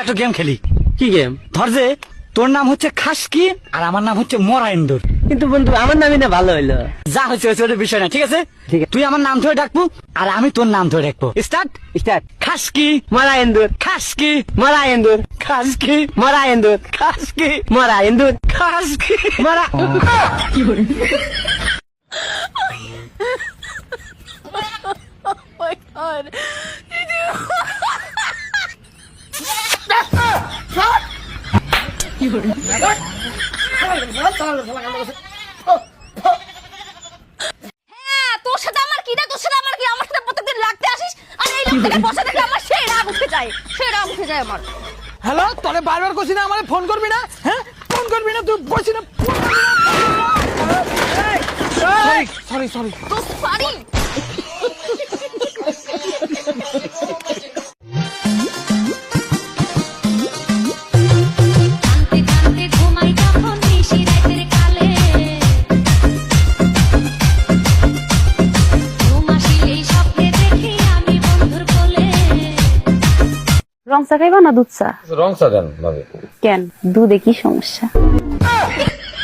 একটা গেম খেলি? কি গেম? ধর যে তোর নাম হচ্ছে খাসকি আর আমার নাম হচ্ছে মরা ইন্দুর। কিন্তু বন্ধু আমার নামই না ভালো হইল। যা হচ্ছে হচ্ছে ওটা বিষয় না ঠিক আছে? ঠিক আছে। তুই আমার নাম ধরে ডাকবো আর আমি তোর নাম ধরে ডাকবো। স্টার্ট স্টার্ট খাসকি। মরা এন্দুর খাসকি। মরা এন্দুর খাসকি। মরা এন্দুর খাসকি। মরা এন্দুর খাসকি মরা হ্যাঁ তোর সাথে আমার কি না তোর সাথে আমার কি? আমার সাথে প্রত্যেকদিন লাগতে আসিস? আর এই লোকটাকে বসে দেখে আমার সেই রাগ উঠে যায়। সেই রাগ উঠে যায় আমার। হ্যালো তোরে বারবার করছি না আমার ফোন করবি না হ্যাঁ? ফোন করবি না তুই বলছি না। সরি সরি সরি তো সরি রং চা খাইবা না দুধ চা রং চা দেন ভাবে কেন দুধে কি সমস্যা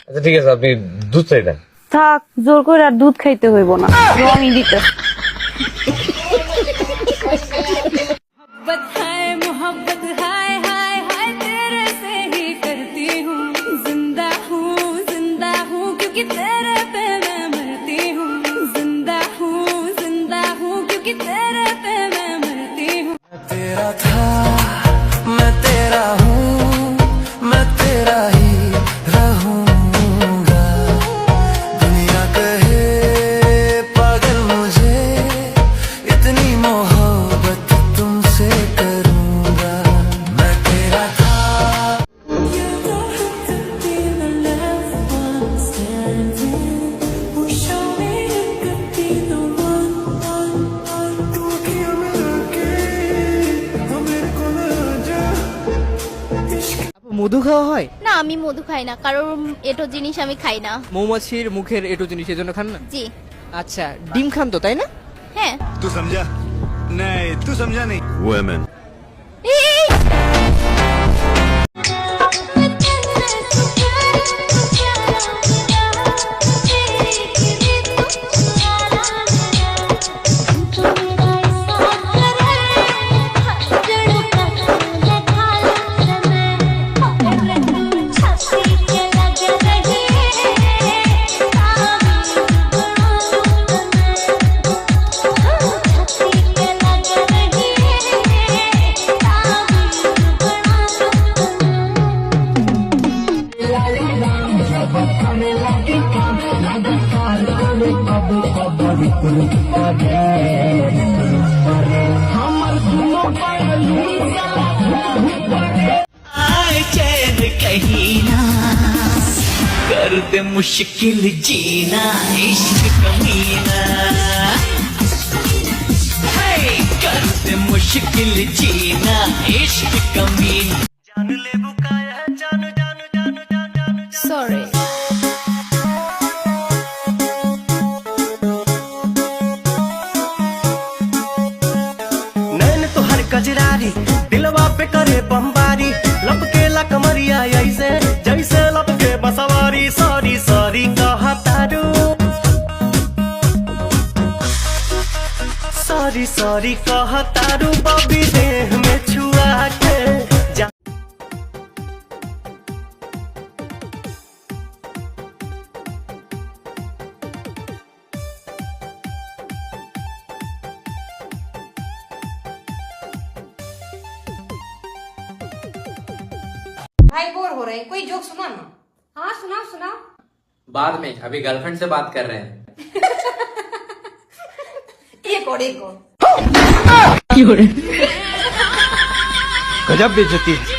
আচ্ছা ঠিক আছে আপনি দুধ চাই দেন থাক জোর করে আর দুধ খাইতে হইব না রঙই দিতে मोहब्बत है मोहब्बत हाय हाय हाय तेरे से মধু খাওয়া হয় না আমি মধু খাই না কারোর এটো জিনিস আমি খাই না মৌমাছির মুখের এটো জিনিস এজন্য খান না জি আচ্ছা ডিম খান তো তাই না হ্যাঁ तू समझा नहीं तू समझा नहीं वुमेन आए चैन कहीं ना कर दे मुश्किल जीना इश्क कमीना है, कर दे मुश्किल जीना इश्क कमीना जान ले सॉरी कहा तारू बबी देह में छुआ के। भाई बोर हो रहे हैं। कोई जोक सुना ना? हाँ सुनाओ सुनाओ। बाद में अभी गर्लफ्रेंड से बात कर रहे हैं। एक और एक और। गजब बेचती है।